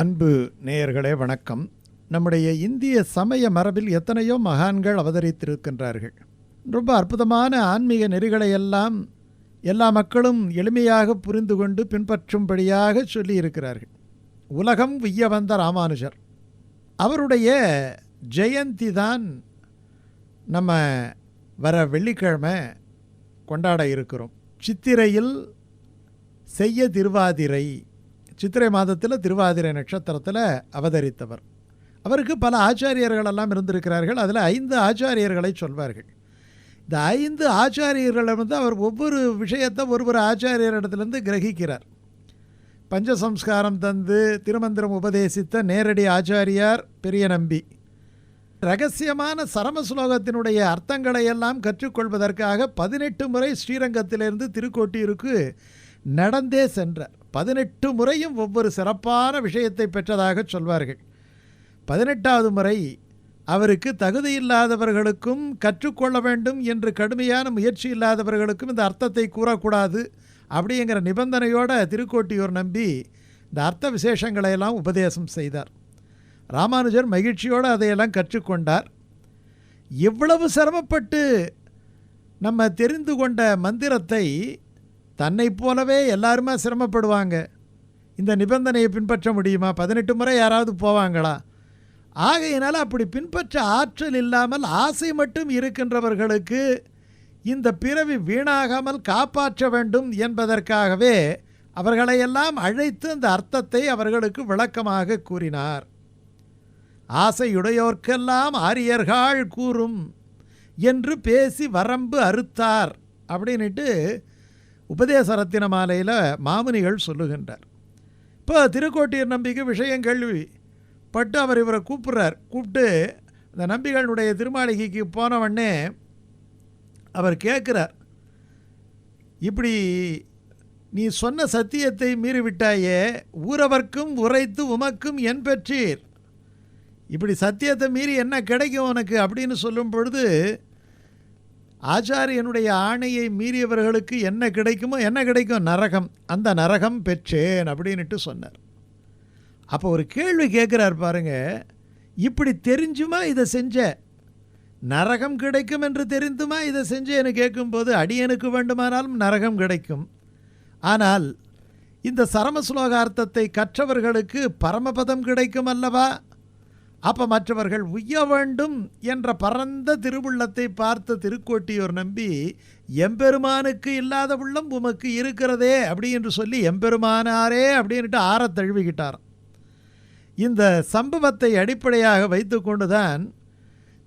அன்பு நேயர்களே வணக்கம். நம்முடைய இந்திய சமய மரபில் எத்தனையோ மகான்கள் அவதரித்திருக்கின்றார்கள். ரொம்ப அற்புதமான ஆன்மீக நெறிகளை எல்லாம் எல்லா மக்களும் எளிமையாக புரிந்து கொண்டு பின்பற்றும்படியாக சொல்லியிருக்கிறார்கள். உலகம் உய்ய வந்த ராமானுஜர். அவருடைய ஜெயந்தி தான் நம்ம வர வெள்ளிக்கிழமை கொண்டாட இருக்கிறோம். சித்திரையில் செய்ய திருவாதிரை சித்திரை மாதத்தில் திருவாதிரை நட்சத்திரத்தில் அவதரித்தவர். அவருக்கு பல ஆச்சாரியர்கள் எல்லாம் இருந்திருக்கிறார்கள். அதில் ஐந்து ஆச்சாரியர்களை சொல்வார்கள். இந்த ஐந்து ஆச்சாரியர்களை வந்து அவர் ஒவ்வொரு விஷயத்தை ஒரு ஒரு ஆச்சாரியரிடத்துலேருந்து கிரகிக்கிறார். பஞ்சசம்ஸ்காரம் தந்து திருமந்திரம் உபதேசித்த நேரடி ஆச்சாரியார் பெரிய நம்பி. ரகசியமான சரம ஸ்லோகத்தினுடைய அர்த்தங்களை எல்லாம் கற்றுக்கொள்வதற்காக பதினெட்டு முறை ஸ்ரீரங்கத்திலிருந்து திருக்கோட்டியூருக்கு நடந்தே சென்றார். பதினெட்டு முறையும் ஒவ்வொரு சிறப்பான விஷயத்தை பெற்றதாக சொல்வார்கள். பதினெட்டாவது முறை அவருக்கு தகுதியில்லாதவர்களுக்கும் கற்றுக்கொள்ள வேண்டும் என்று கடுமையான முயற்சி இல்லாதவர்களுக்கும் இந்த அர்த்தத்தை கூறக்கூடாது அப்படிங்கிற நிபந்தனையோட திருக்கோட்டியூர் நம்பி இந்த அர்த்த விசேஷங்களை எல்லாம் உபதேசம் செய்தார். ராமானுஜர் மகிழ்ச்சியோடு அதையெல்லாம் கற்றுக்கொண்டார். எவ்வளவு சிரமப்பட்டு நம்ம தெரிந்து கொண்ட மந்திரத்தை தன்னைப் போலவே எல்லாருமே சிரமப்படுவாங்க. இந்த நிபந்தனையை பின்பற்ற முடியுமா? பதினெட்டு முறை யாராவது போவாங்களா? ஆகையினால் அப்படி பின்பற்ற ஆற்றல் இல்லாமல் ஆசை மட்டும் இருக்கின்றவர்களுக்கு இந்த பிறவி வீணாகாமல் காப்பாற்ற வேண்டும் என்பதற்காகவே அவர்களையெல்லாம் அழைத்து அந்த அர்த்தத்தை அவர்களுக்கு விளக்கமாக கூறினார். ஆசையுடையோர்க்கெல்லாம் ஆரியர்கள் கூறும் என்று பேசி வரம்பு அறுத்தார் அப்படின்ட்டு உபதேச ரத்தின மாலையில் மாமுனிகள் சொல்லுகின்றார். இப்போ திருக்கோட்டியர் நம்பிக்கை விஷயம் கேள்வி. பட்டு அவர் இவரை கூப்பிட்றார். கூப்பிட்டு அந்த நம்பிகளுடைய திருமாளிகைக்கு போனவொடனே அவர் கேட்குறார். இப்படி நீ சொன்ன சத்தியத்தை மீறிவிட்டாயே ஊரவர்க்கும் உரைத்து உமக்கும் என் பெற்றீர். இப்படி சத்தியத்தை மீறி என்ன கிடைக்கும் உனக்கு? அப்படின்னு சொல்லும் பொழுது ஆச்சாரியனுடைய ஆணையை மீறியவர்களுக்கு என்ன கிடைக்குமோ என்ன கிடைக்கும்? நரகம். அந்த நரகம் பெற்றேன் அப்படின்ட்டு சொன்னார். அப்போ ஒரு கேள்வி கேட்குறார் பாருங்க இப்படி தெரிஞ்சுமா இதை செஞ்ச? நரகம் கிடைக்கும் என்று தெரிந்துமா இதை செஞ்சேன்னு கேட்கும்போது அடியனுக்கு வேண்டுமானாலும் நரகம் கிடைக்கும். ஆனால் இந்த சரம ஸ்லோகார்த்தத்தை கற்றவர்களுக்கு பரமபதம் கிடைக்கும் அல்லவா? அப்போ மற்றவர்கள் உய்ய வேண்டும் என்ற பரந்த திருவுள்ளத்தை பார்த்த திருக்கோட்டியோர் நம்பி எம்பெருமானுக்கு இல்லாத உள்ளம் உமக்கு இருக்கிறதே அப்படி என்று சொல்லி எம்பெருமானாரே அப்படின்ட்டு ஆற தழுவிக்கிட்டார் இந்த சம்பவத்தை அடிப்படையாக வைத்துக்கொண்டு தான்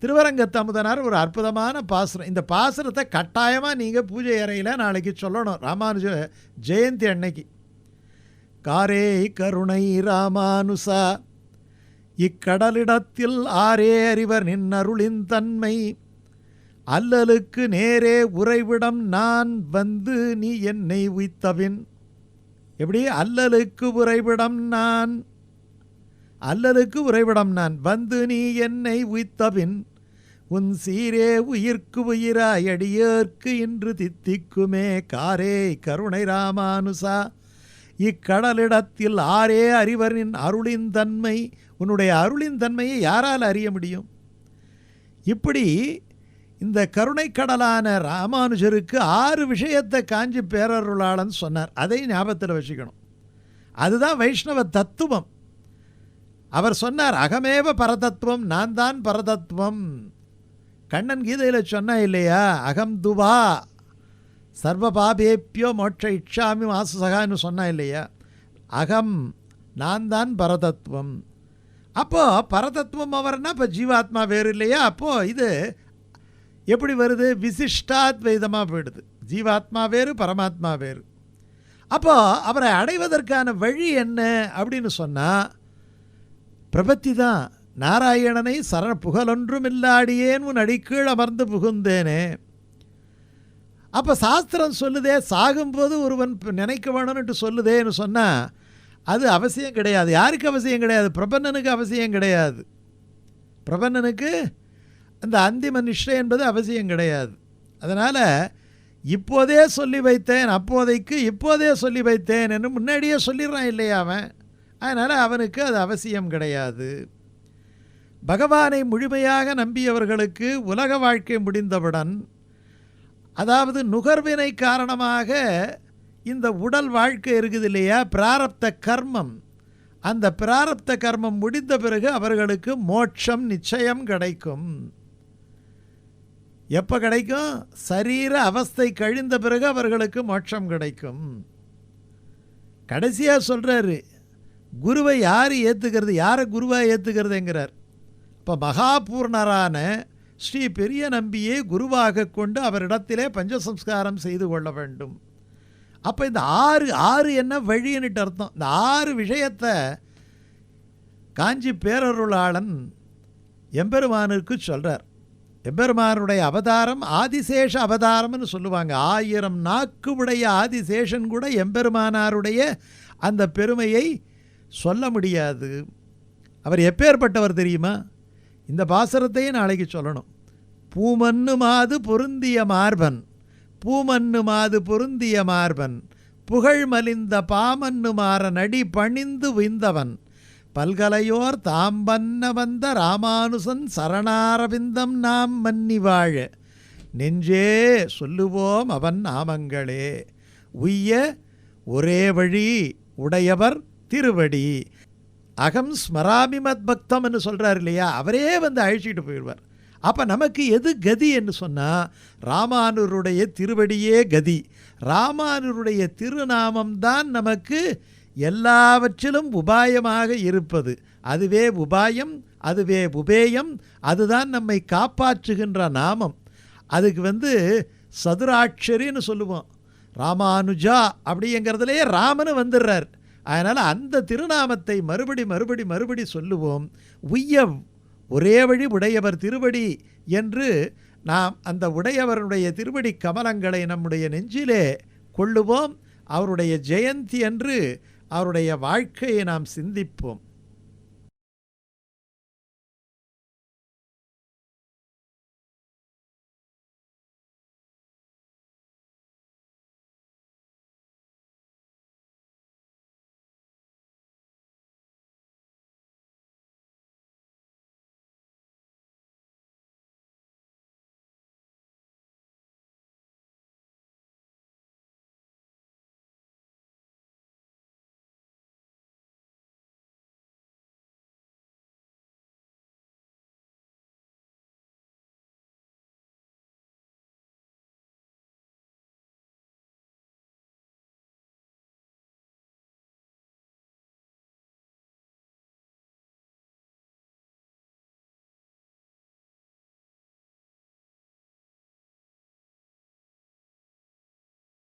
திருவரங்கத்தமுதனார் ஒரு அற்புதமான பாசுரம் இந்த பாசுரத்தை கட்டாயமாக நீங்கள் பூஜை அறையில் நாளைக்கு சொல்லணும் ராமானுஜ ஜெயந்தி அன்னைக்கு. காரே கருணை ராமானுசா இக்கடலிடத்தில் ஆரே அறிவர் நின்னருளின் தன்மை. அல்லலுக்கு நேரே உறைவிடம் நான் வந்து நீ என்னை உய்த்தவின் எப்படி? அல்லலுக்கு உறைவிடம் நான். அல்லலுக்கு உறைவிடம் நான் வந்து நீ என்னை உய்த்தபின். உன் சீரே உயிர்க்கு உயிராய் அடியேற்கு இன்று தித்திக்குமே காரே கருணை ராமானுசா. இக்கடலிடத்தில் ஆரே அறிவரின் அருளின் தன்மை. உன்னுடைய அருளின் தன்மையை யாரால் அறிய முடியும்? இப்படி இந்த கருணைக்கடலான ராமானுஜருக்கு ஆறு விஷயத்தை காஞ்சி பேரருளாளன் சொன்னார். அதை ஞாபகத்தில் வச்சுக்கணும். அதுதான் வைஷ்ணவ தத்துவம். அவர் சொன்னார் அகமேவ பரதத்துவம் நான் தான் பரதத்துவம். கண்ணன் கீதையில் சொன்னா இல்லையா? அகம் துவா சர்வ பாபேப்பியோ மோட்ச இச்சாமி மாசுசகான்னு சொன்னா இல்லையா? அகம் நான் தான் பரதத்துவம். அப்போது பரதத்துவம் அவர்னா இப்போ ஜீவாத்மா வேறு இல்லையா? அப்போது இது எப்படி வருது? விசிஷ்டாத்வைதமாக போயிடுது. ஜீவாத்மா வேறு பரமாத்மா வேறு. அப்போது அவரை அடைவதற்கான வழி என்ன அப்படின்னு சொன்னால் பிரபத்தி தான் நாராயணனை சரண புகழொன்றும் இல்லாடியேன் உன் அடிக்கீழ் அமர்ந்து புகுந்தேனே. அப்போ சாஸ்திரம் சொல்லுதே சாகும்போது ஒருவன் நினைக்க வேணும்னுட்டு சொல்லுதேன்னு சொன்னால் அது அவசியம் கிடையாது. யாருக்கு அவசியம் கிடையாது? பிரபன்னனுக்கு அவசியம் கிடையாது. பிரபன்னனுக்கு அந்த அந்திம நிஷ்டை என்பது அவசியம் கிடையாது. அதனால் இப்போதே சொல்லி வைத்தேன் அப்போதைக்கு இப்போதே சொல்லி வைத்தேன் என்று முன்னாடியே சொல்லிடுறான் இல்லையா அவன்? அதனால் அவனுக்கு அது அவசியம் கிடையாது. பகவானை முழுமையாக நம்பியவர்களுக்கு உலக வாழ்க்கை முடிந்தவுடன் அதாவது நுகர்வினை காரணமாக இந்த உடல் வாழ்க்கை இருக்குது இல்லையா? பிராரப்த கர்மம். அந்த பிராரப்த கர்மம் முடிந்த பிறகு அவர்களுக்கு மோட்சம் நிச்சயம் கிடைக்கும். எப்போ கிடைக்கும்? சரீர அவஸ்தை கழிந்த பிறகு அவர்களுக்கு மோட்சம் கிடைக்கும். கடைசியாக சொல்கிறாரு குருவை யார் ஏற்றுக்கிறது யாரை குருவாக ஏற்றுக்கிறதுங்கிறார் இப்போ மகாபூர்ணரான ஸ்ரீ பெரிய நம்பியை குருவாக கொண்டு அவரிடத்திலே பஞ்சசம்ஸ்காரம் செய்து கொள்ள வேண்டும். அப்போ இந்த ஆறு ஆறு என்ன வழின்னுட்டு அர்த்தம். இந்த ஆறு விஷயத்தை காஞ்சி பேரருளாளன் எம்பெருமானுக்கு சொல்கிறார் எம்பெருமானுடைய அவதாரம் ஆதிசேஷ அவதாரம்னு சொல்லுவாங்க. ஆயிரம் நாக்கு உடைய ஆதிசேஷன் கூட எம்பெருமானாருடைய அந்த பெருமையை சொல்ல முடியாது. அவர் எப்பேற்பட்டவர் தெரியுமா? இந்த பாசரத்தையும் நாளைக்கு சொல்லணும். பூமன்னு மாது பொருந்திய மார்பன். பூமன்னுமாது பொருந்திய மார்பன் புகழ் மலிந்த பாமன்னு மாற நடி பணிந்து விந்தவன். பல்கலையோர் தாம்பன்ன வந்த ராமானுசன் சரணாரவிந்தம் நாம் மன்னி வாழ. நெஞ்சே சொல்லுவோம் அவன் நாமங்களே. உய்ய ஒரே வழி உடையவர் திருவடி. அகம் ஸ்மராமி மத் பக்தம்னு சொல்கிறார் இல்லையா? அவரே வந்து அழிச்சிட்டு போயிடுவார். அப்போ நமக்கு எது கதி என்று சொன்னால் ராமானுருடைய திருவடியே கதி. ராமானுருடைய திருநாமம்தான் நமக்கு எல்லாவற்றிலும் உபாயமாக இருப்பது. அதுவே உபாயம் அதுவே உபேயம் அதுதான் நம்மை காப்பாற்றுகின்ற நாமம். அதுக்கு வந்து சதுராட்சரின்னு சொல்லுவோம். ராமானுஜா அப்படிங்கிறதுலே ராமனு வந்துடுறார் அதனால் அந்த திருநாமத்தை மறுபடி மறுபடி மறுபடி சொல்லுவோம். உய்ய ஒரே வழி உடையவர் திருவடி என்று நாம் அந்த உடையவருடைய திருவடி கமலங்களை நம்முடைய நெஞ்சிலே கொள்ளுவோம். அவருடைய ஜெயந்தி அன்று அவருடைய வாழ்க்கையை நாம் சிந்திப்போம்.